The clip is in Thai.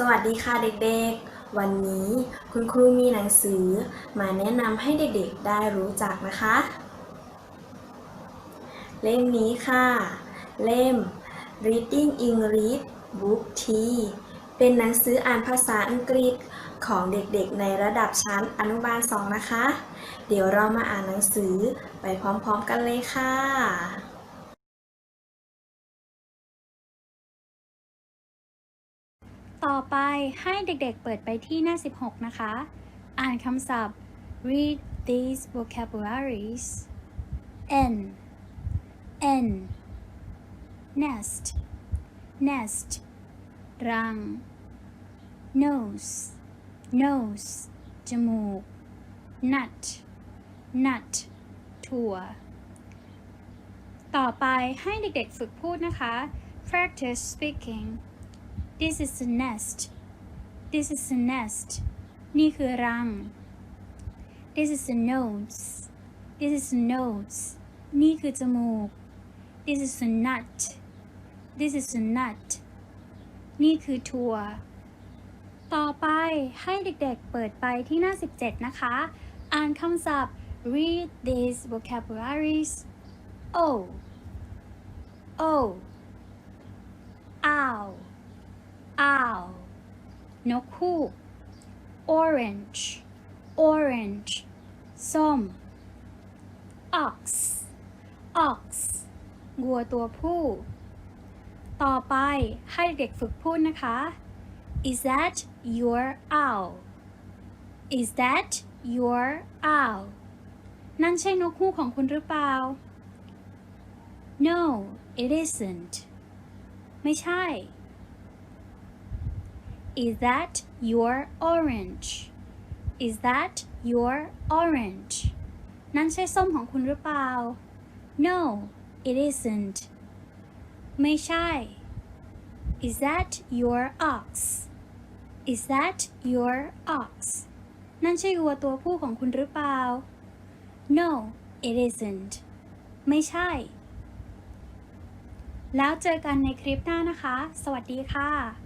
สวัสดีค่ะเด็กๆ วันนี้คุณครูมีหนังสือมาแนะนำให้เด็กๆได้รู้จักนะคะ เล่มนี้ค่ะ เล่ม Reading English Book T เป็นหนังสืออ่านภาษาอังกฤษของเด็กๆ ในระดับชั้นอนุบาล 2 นะคะ เดี๋ยวเรามาอ่านหนังสือไปพร้อมๆกันเลยค่ะ ต่อไปให้เด็กๆเปิดไปที่หน้า 16 นะคะ อ่านคำศัพท์ read these vocabularies n n nest nest รัง nose nose จมูก nut nut ถั่ว ต่อไปให้เด็กๆฝึกพูดนะคะ practice speaking This is a nest. This is a nest. นี่คือรัง This is a nose. This is a nose. นี่คือจมูก This is a nut. This is a nut. นี่คือถั่ว ต่อไปให้เด็กๆ เปิดไปที่หน้า 17 นะคะ อ่านคำศัพท์ read these vocabularies O O นกฮูก orange orange ส้ม ox ox วัวตัวผู้ ต่อไปให้เด็กฝึกพูดนะคะ is that your owl is that your owl นั่นใช่นกฮูกของคุณหรือเปล่า no it isn't ไม่ใช่ Is that your orange? Is that your orange? นั่นใช่ส้มของคุณหรือเปล่า No, it isn't. ไม่ใช่ Is that your ox? Is that your ox? นั่นใช่วัวตัวผู้ของคุณหรือเปล่า No, it isn't. ไม่ใช่ แล้วเจอกันในคลิปหน้านะคะ สวัสดีค่ะ